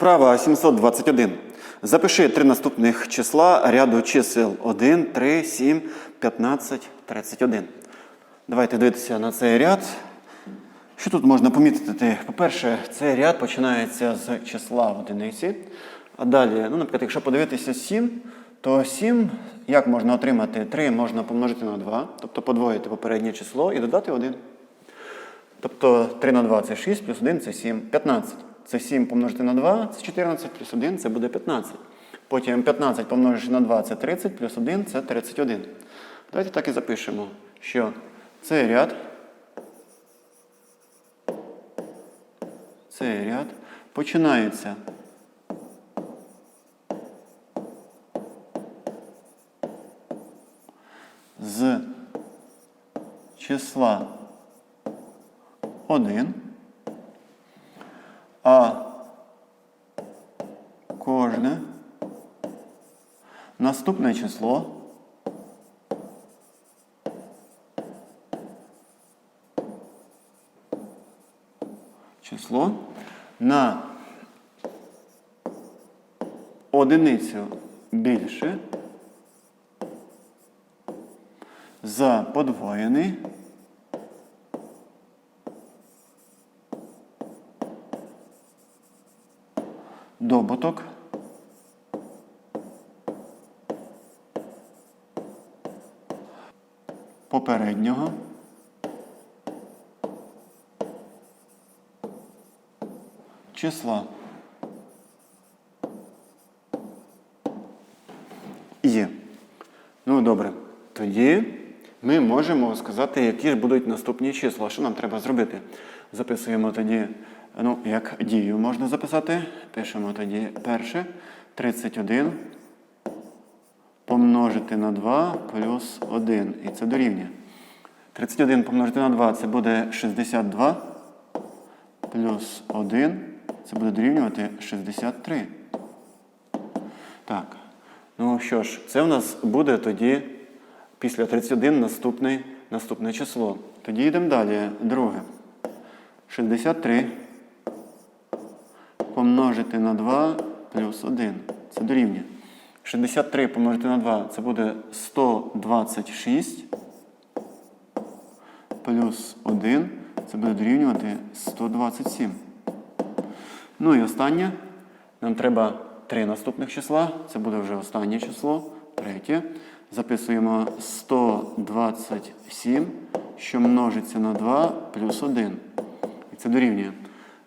Вправа 721. Запиши три наступних числа ряду чисел 1, 3, 7, 15, 31. Давайте дивитися на цей ряд. Що тут можна помітити? По-перше, цей ряд починається з числа одиниці. А далі, ну, наприклад, якщо подивитися 7, то 7 як можна отримати? 3 можна помножити на 2, тобто подвоїти попереднє число і додати 1. Тобто 3 на 2 це 6, плюс 1 це 7, 15. Це 7 помножити на 2, це 14, плюс 1 це буде 15. Потім 15 помножити на 2 це 30, плюс 1 це 31. Давайте так і запишемо, що цей ряд, цей ряд починається з числа 1, а кожне наступне число. Число. На одиницю більше. За подвоєний. Добуток попереднього числа. Є. Ну, добре. Тоді ми можемо сказати, які ж будуть наступні числа. Що нам треба зробити? Записуємо тоді, ну, як дію можна записати. Пишемо тоді перше 31 помножити на 2 плюс 1. І це дорівнює. 31 помножити на 2 це буде 62 плюс 1. Це буде дорівнювати 63. Так. Ну що ж, це в нас буде тоді після 31 наступне, наступне число. Тоді йдемо далі. Друге. 63 помножити на 2 плюс 1. Це дорівнює. 63 помножити на 2 це буде 126 плюс 1 це буде дорівнювати 127. Ну і останнє. Нам треба три наступних числа. Це буде вже останнє число. Третє. Записуємо 127, що множиться на 2 плюс 1. І це дорівнює.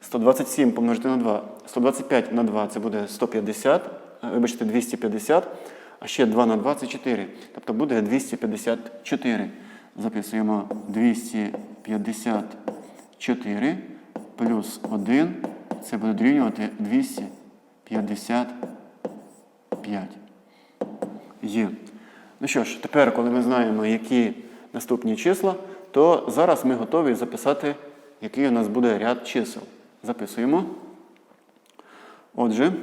127 помножити на 2. 125 на 2 це буде 150, е, вибачте, 250, а ще 2 на 2 це 4. Тобто буде 254. Записуємо 254 плюс 1. Це буде дорівнювати 255. Є. Ну що ж, тепер, коли ми знаємо, які наступні числа, то зараз ми готові записати, який у нас буде ряд чисел. Записуємо. Отже,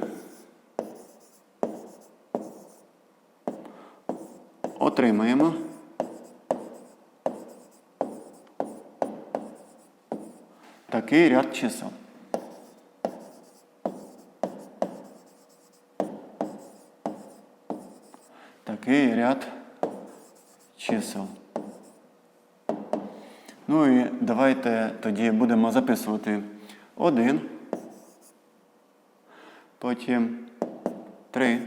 отримаємо. Такий ряд чисел. Такий ряд чисел. Ну і давайте тоді будемо записувати. 1, потім 3,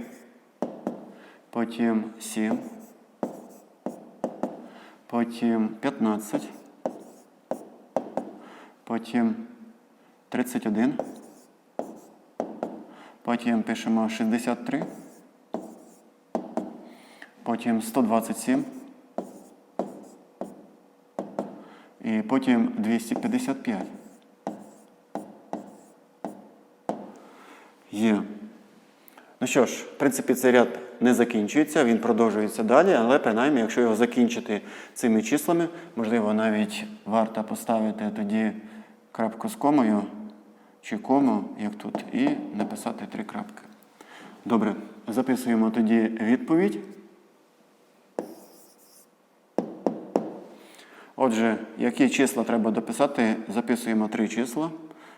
потім 7, потім 15, потім 31, потім пишемо 63, потім 127. І потім 255. Є. Ну що ж, в принципі, цей ряд не закінчується, він продовжується далі, але принаймні, якщо його закінчити цими числами, можливо, навіть варто поставити тоді крапку з комою чи кому, як тут, і написати три крапки. Добре, записуємо тоді відповідь. Отже, які числа треба дописати? Записуємо три числа: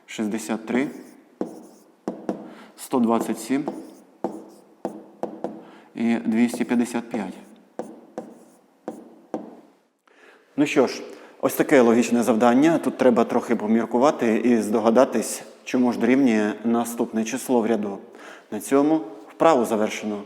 63, 127 і 255. Ну що ж, ось таке логічне завдання. Тут треба трохи поміркувати і здогадатись, чому ж дорівнює наступне число в ряду. На цьому вправу завершено.